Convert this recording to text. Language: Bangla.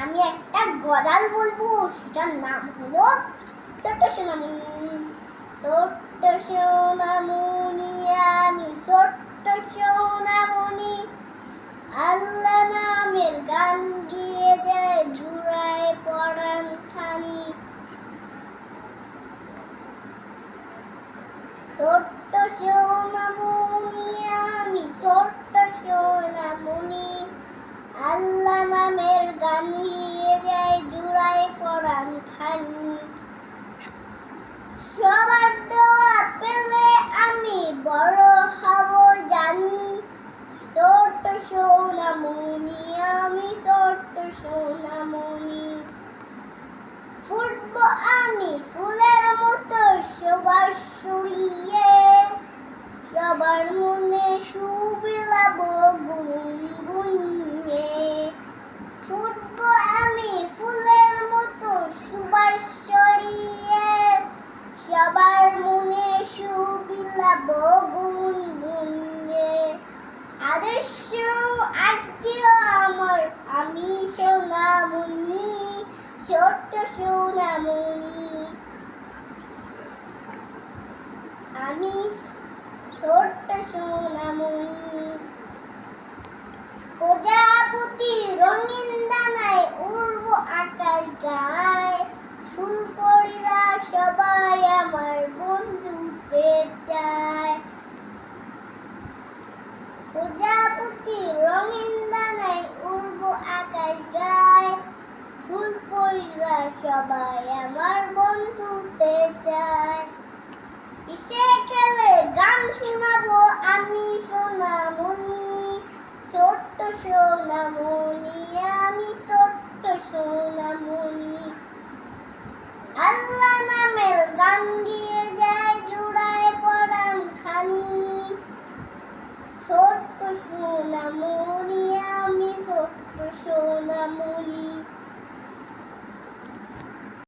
আমি একটা গজাল বলব, সেটার নাম হলো ছোট্ট সোনামণি। ছোট্ট সোনামণি, আমি ছোট্ট সোনামণি। আল্লাহ নামের গান গিয়ে যায় জুড়ায় পড়ান খানি। ছোট্ট সোনামণি আমি ছোট্ট সোনামণি আল্লাহ নামের গান গিয়ে যায় জুড়াই পড়ান খানি সবার দোয়া পেলে আমি বড় হব জানি ছোট্ট সোনামণি আমি ছোট্ট সোনামণি ফুটবো আমি ফুলের মতো সবার সরিয়ে সবার মনে সুবিলাব গুনগুনিয়ে। ফুটবো আমি ফুলের মতো সুবাস ছড়িয়ে সবার মনে সুবিলাব গুনগুনিয়ে। আদর্শ আত্মীয় আমার আমি সোনামণি, ছোট্ট সোনামণি। আমি ছোট্ট সোনামণি প্রজাপতি রঙিন দানায় উড়ব আকাশ গায়। ফুল পরিরা সবাই আমার বন্ধুতে চায় প্রজাপতি রঙিন দানায় উড়ব আকাশ গায়। ফুল পরিরা সবাই আমার বন্ধুতে চায় আমি সোনামণি, ছোট্ট সোনামণি, আমি ছোট্ট সোনামণি। আল্লাহ নামের গান গিয়ে যায়, জুড়ায় পড়াম খানি। ছোট্ট সোনামণি